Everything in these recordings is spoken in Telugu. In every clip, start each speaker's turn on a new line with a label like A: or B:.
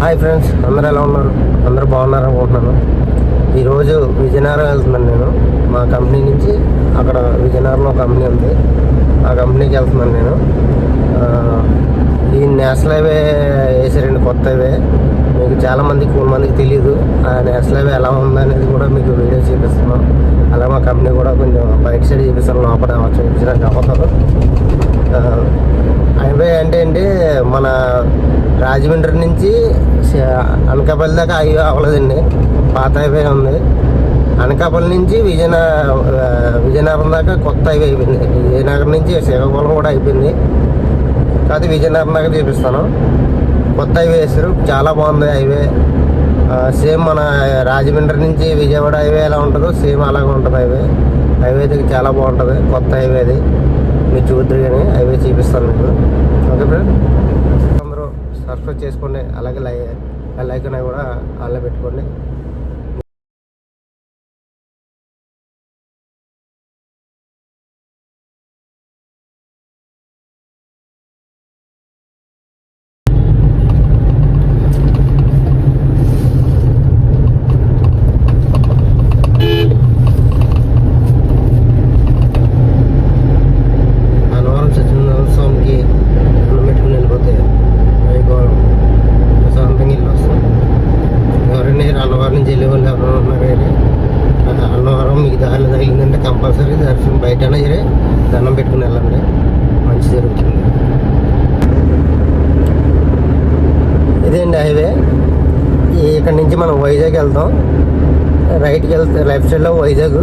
A: హాయ్ ఫ్రెండ్స్ అందరూ ఎలా ఉన్నారు? అందరూ బాగున్నారు అనుకుంటున్నాను. ఈరోజు విజయనగరం వెళ్తున్నాను నేను. మా కంపెనీ నుంచి అక్కడ విజయనగరంలో కంపెనీ ఉంది. ఆ కంపెనీకి వెళ్తున్నాను నేను. ఈ నేషనల్ హైవే వేసారండి కొత్త హైవే. మీకు చాలామందికి మందికి కొన్ని మందికి తెలియదు ఆ నేషనల్ హైవే ఎలా ఉందనేది కూడా మీకు వీడియో చూపిస్తున్నాం అలా మా కంపెనీ కూడా కొంచెం బయట సైడ్ చూపిస్తాను లోపల చూపించడానికి అవ్వదు. హైవే అంటే అండి మన రాజమండ్రి నుంచి అనకాపల్లి దాకా హైవే అవ్వలేదండి. పాత హైవే ఉంది. అనకాపల్లి నుంచి విజయన విజయనగరం దాకా కొత్త హైవే అయిపోయింది. విజయనగరం నుంచి శ్రీకాకుళం కూడా అయిపోయింది. కాదు విజయనగరం దాకా చూపిస్తాను. కొత్త హైవే వేసారు చాలా బాగుంది హైవే. సేమ్ మన రాజమండ్రి నుంచి విజయవాడ హైవే ఎలా ఉంటుందో సేమ్ అలాగే ఉంటుంది హైవే. హైవే దగ్గర చాలా బాగుంటుంది. కొత్త హైవే అది. మీరు చూద్దరు కానీ హైవే చూపిస్తాను మీకు. Okay friend? సబ్స్క్రైబ్ చేసుకోండి. అలాగే లై లైక్ అనేవి కూడా అలా పెట్టుకోండి అన్నవరం సత్యనారాయణ స్వామికి అన్నం పెట్టుకుని వెళ్ళిపోతే వైభవం ప్రశాంతంగా ఇల్లు వస్తాం ఎవరైనా అన్నవరం నుంచి వెళ్ళే వాళ్ళు ఎవరైనా ఉన్నారు కానీ ఆ అన్నవరం మీకు దారిలో తగిలిందంటే బయటనే సరే దండం పెట్టుకుని వెళ్ళండి. మంచి జరుగుతుంది. ఇదేంటి హైవే? ఇక్కడ నుంచి మనం వైజాగ్ వెళ్తాం. రైట్కి వెళ్తే లెఫ్ట్ సైడ్లో వైజాగ్.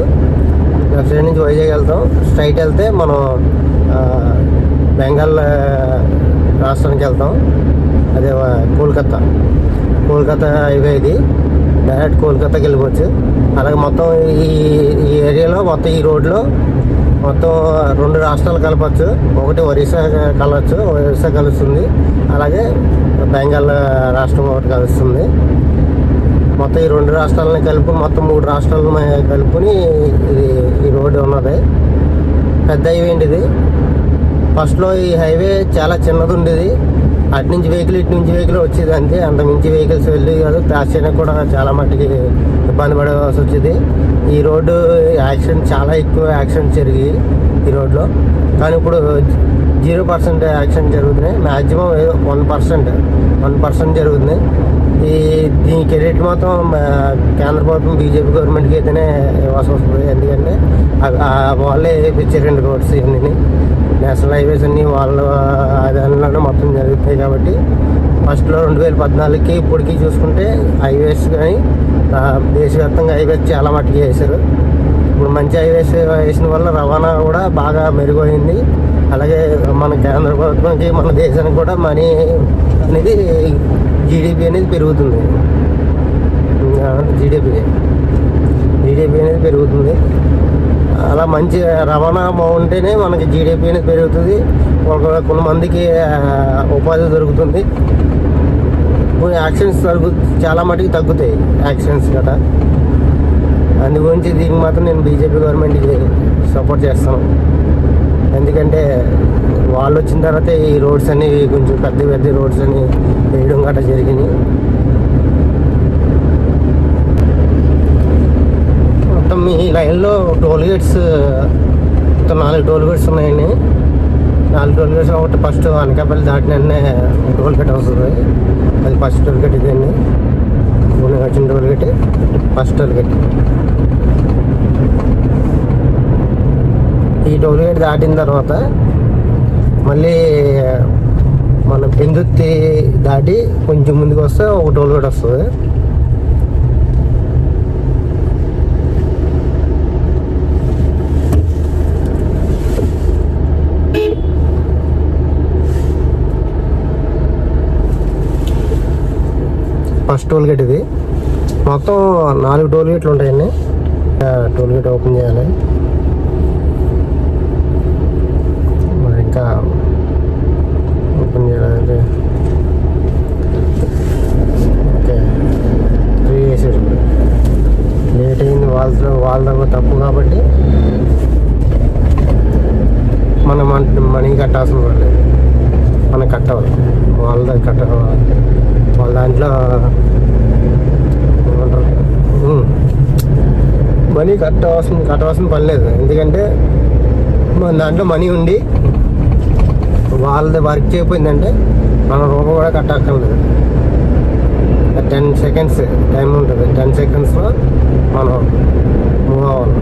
A: లెఫ్ట్ సైడ్ నుంచి వైజాగ్ వెళ్తాం. స్ట్రైట్ వెళ్తే మనం బెంగాల్ రాష్ట్రానికి వెళ్తాం. అదే కోల్కత్తా. కోల్కతా హైవే ఇది. డైరెక్ట్ కోల్కతాకి వెళ్ళిపోవచ్చు. అలాగే మొత్తం ఈ ఈ మొత్తం ఈ రోడ్లో మొత్తం రెండు రాష్ట్రాలు కలపచ్చు. ఒకటి ఒరిస్సా కలవచ్చు ఒరిస్సా కలుస్తుంది. అలాగే బెంగాల్ రాష్ట్రం ఒకటి కలుస్తుంది. మొత్తం ఈ రెండు రాష్ట్రాలని కలిపి మొత్తం మూడు రాష్ట్రాలను కలుపుని కలుపుకొని ఇది ఈ రోడ్డు ఉన్నది. పెద్ద హైవే అండి ఇది. ఫస్ట్లో ఈ హైవే చాలా చిన్నది ఉండేది. అటు నుంచి వెహికల్ ఇటు నుంచి వెహికల్ వచ్చేది అంతే. అంత మించి వెహికల్స్ వెళ్ళి కాదు. క్రాస్ చేయడానికి కూడా చాలా మట్టుకి ఇబ్బంది పడవలసి వచ్చేది. ఈ రోడ్డు యాక్సిడెంట్ చాలా ఎక్కువ యాక్సిడెంట్ జరిగి ఈ రోడ్లో. కానీ ఇప్పుడు జీరో పర్సెంట్ యాక్సిడెంట్ జరుగుతున్నాయి. Maximum one percent one percent జరుగుతుంది. ఈ దీని క్రెడిట్ మొత్తం కేంద్ర ప్రభుత్వం బీజేపీ గవర్నమెంట్కి అయితేనే ఇవ్వాల్సి వస్తుంది. ఎందుకంటే వాళ్ళే వేపించారు రెండు రోడ్స్ ఇవన్నీ. నేషనల్ హైవేస్ అన్నీ వాళ్ళ ఆదాయంలోనే మొత్తం జరుగుతాయి కాబట్టి ఫస్ట్లో రెండు వేల పద్నాలుగుకి ఇప్పటికీ చూసుకుంటే హైవేస్ కానీ దేశవ్యాప్తంగా హైవేస్ చాలా మట్టుకు చేశారు. ఇప్పుడు మంచి హైవేస్ వేసిన వల్ల రవాణా కూడా బాగా మెరుగైంది. అలాగే మన కేంద్ర ప్రభుత్వానికి మన దేశానికి కూడా మనీ అనేది జీడిపి అనేది పెరుగుతుంది. జీడిపి జీడిపి అనేది పెరుగుతుంది. అలా మంచి రవాణా బాగుంటేనే మనకి జీడిపి అనేది పెరుగుతుంది. ఒక కొంతమందికి ఉపాధి దొరుకుతుంది. యాక్సిడెంట్స్ తగ్గు చాలా మటుకు తగ్గుతాయి యాక్సిడెంట్స్ కదా అందు గురించి దీనికి మాత్రం నేను బీజేపీ గవర్నమెంట్కి సపోర్ట్ చేస్తాను. ఎందుకంటే వాళ్ళు వచ్చిన తర్వాత ఈ రోడ్స్ అన్ని కొంచెం పెద్ద పెద్ద రోడ్స్ అని వేయడం గట్రా జరిగినాయి మొత్తం మీ లైన్లో టోల్ గేట్స్ మొత్తం నాలుగు టోల్ గేట్స్ ఉన్నాయండి. నాలుగు టోల్ గేట్స్ ఒకటి ఫస్ట్ అనకాపల్లి దాటిన టోల్ గేట్ వస్తుంది. అది ఫస్ట్ టోల్ గేట్ ఇదండి. మూడు వచ్చిన రోజులు కట్టి ఫస్ట్ టోల్ గేట్ ఈ టోల్ గేట్ దాటిన తర్వాత మళ్ళీ మనం పెందుత్తి దాటి కొంచెం ముందుకు వస్తే ఒక టోల్ గేట్ వస్తుంది. టోల్ గేట్ ఇది. మొత్తం నాలుగు టోల్ గేట్లు ఉంటాయండి. టోల్ గేట్ ఓపెన్ చేయాలి. మరి ఇంకా ఓపెన్ చేయాలంటే ఓకే. ఫ్రీ చేసేసి లేట్ అయింది వాళ్ళతో వాళ్ళ దగ్గర తప్పు కాబట్టి మనం మనీ కట్టాల్సిన వాళ్ళు. మనం కట్టవాలి. వాళ్ళ దగ్గర కట్ట వాళ్ళ దాంట్లో ఏమంటారు? మనీ కట్టవలసిన కట్టవలసిన పని లేదు ఎందుకంటే మన దాంట్లో మనీ ఉండి వాళ్ళది వర్క్ చేయకపోయిందంటే మన రూపాయి కూడా కట్టక్కర్లేదు. టెన్ సెకండ్స్ టైం ఉంటుంది. టెన్ సెకండ్స్లో మనం మూవ్ అవ్వాలి.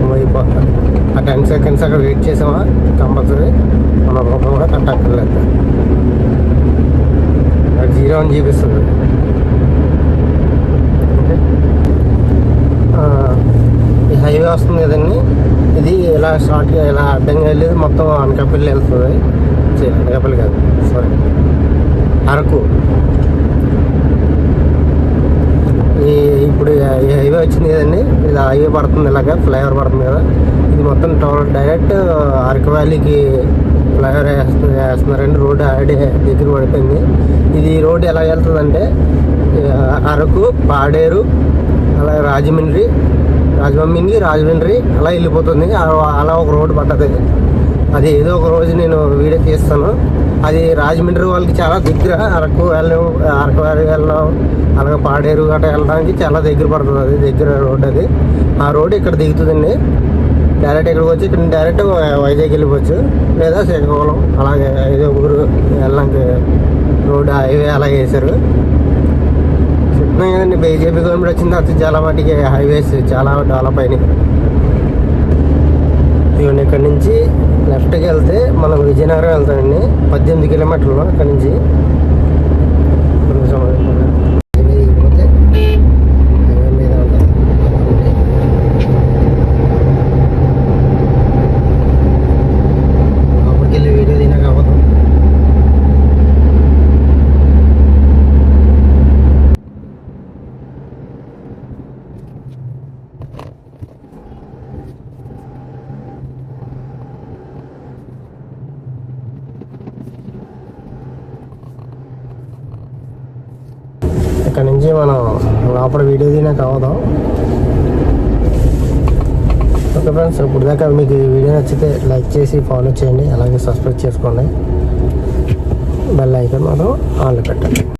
A: మూవ్ అయిపోతాం. ఆ టెన్ సెకండ్స్ అక్కడ వెయిట్ చేసామా? కంపల్సరీ మన రూపాయి కూడా కట్టక్కర్లేదు. అది జీరో అని చూపిస్తుంది ఈ హైవే వస్తుంది కదండి. ఇది ఇలా షార్ట్గా ఇలా అడ్డంగా వెళ్ళేది మొత్తం అనకాపల్లి వెళ్తుంది. అనకాపల్లి కాదు సారీ అరకు ఈ ఇప్పుడు హైవే వచ్చింది కదండి? ఇది హైవే పడుతుంది ఇలాగా ఫ్లైఓవర్ పడుతుంది కదా. ఇది మొత్తం టోల్ డైరెక్ట్ అరకు వ్యాలీకి ఫ్లైఓవర్ వేస్తున్నారు వేస్తున్నారండి రోడ్డు ఆడే దగ్గర పడిపోయింది. ఇది రోడ్డు ఎలా వెళ్తుందంటే అరకు పాడేరు అలాగే రాజమండ్రి రాజమండ్రి రాజమండ్రి అలా వెళ్ళిపోతుంది. అలా- అలా ఒక రోడ్డు పడ్డది అది ఏదో ఒక రోజు నేను వీడియో తీస్తాను. అది రాజమండ్రి వాళ్ళకి చాలా దగ్గర అరకు వెళ్ళడం అరకు వ్యాలీ వెళ్ళడం అలాగే పాడేరు గట్రా వెళ్ళడానికి చాలా దగ్గర పడుతుంది అది దగ్గర రోడ్ అది. ఆ రోడ్ ఇక్కడ దిగుతుందండి. డైరెక్ట్ ఇక్కడికి వచ్చి ఇక్కడ డైరెక్ట్ వైజాగ్ వెళ్ళిపోవచ్చు. లేదా శ్రీకాకుళం అలాగే ఏదో ఊరు వెళ్ళడానికి రోడ్ హైవే అలా వేశారు. చెప్తున్నాం కదండి బీజేపీ గవర్నమెంట్ వచ్చిన తర్వాత చాలా మటుకి హైవేస్ చాలా డెవలప్ అయినాయి. ఇవన్నీ ఇక్కడ నుంచి లెఫ్ట్కి వెళ్తే మనం విజయనగరం వెళ్తామండి. పద్దెనిమిది కిలోమీటర్లు అక్కడి నుంచి కొంచెం హైవే దిగిపోతే హైవే మీద ఉంటుంది లోపలికి వెళ్ళి వీడియో తినక అవ్వదు ఇక్కడ నుంచి మనం లోపల వీడియో తినక అవ్వదు ఓకే ఫ్రెండ్స్ ఇప్పుడు దాకా మీకు ఈ వీడియో నచ్చితే లైక్ చేసి ఫాలో చేయండి. అలాగే సబ్స్క్రైబ్ చేసుకోండి. బెల్ ఐకన్ మనం ఆన్లో పెట్టండి.